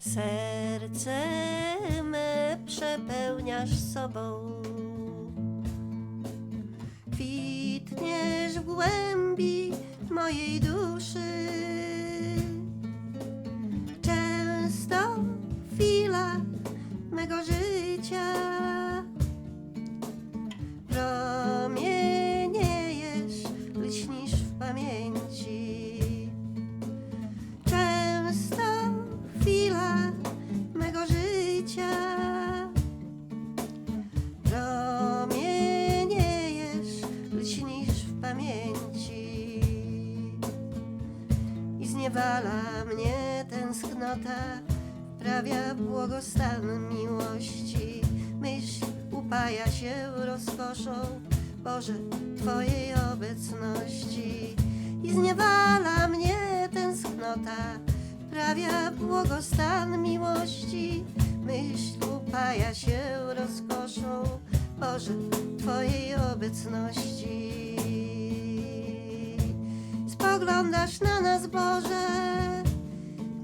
Serce me przepełniasz sobą. Kwitniesz w głębi mojej duszy. Często chwila mego życia zniewala mnie tęsknota, wprawia błogostan miłości. Myśl upaja się rozkoszą, Boże, Twojej obecności. I zniewala mnie tęsknota, wprawia błogostan miłości. Myśl upaja się rozkoszą, Boże, Twojej obecności. Spoglądasz na nas, Boże,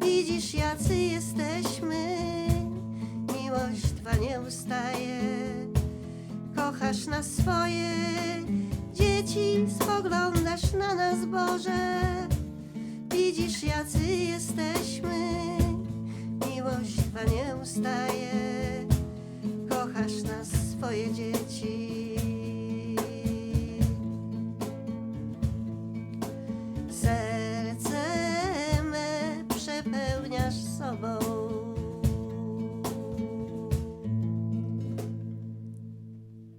widzisz, jacy jesteśmy. Miłość Twa nie ustaje, kochasz nas swoje dzieci. Spoglądasz na nas, Boże, widzisz, jacy jesteśmy. Miłość Twa nie ustaje, minhas saudades.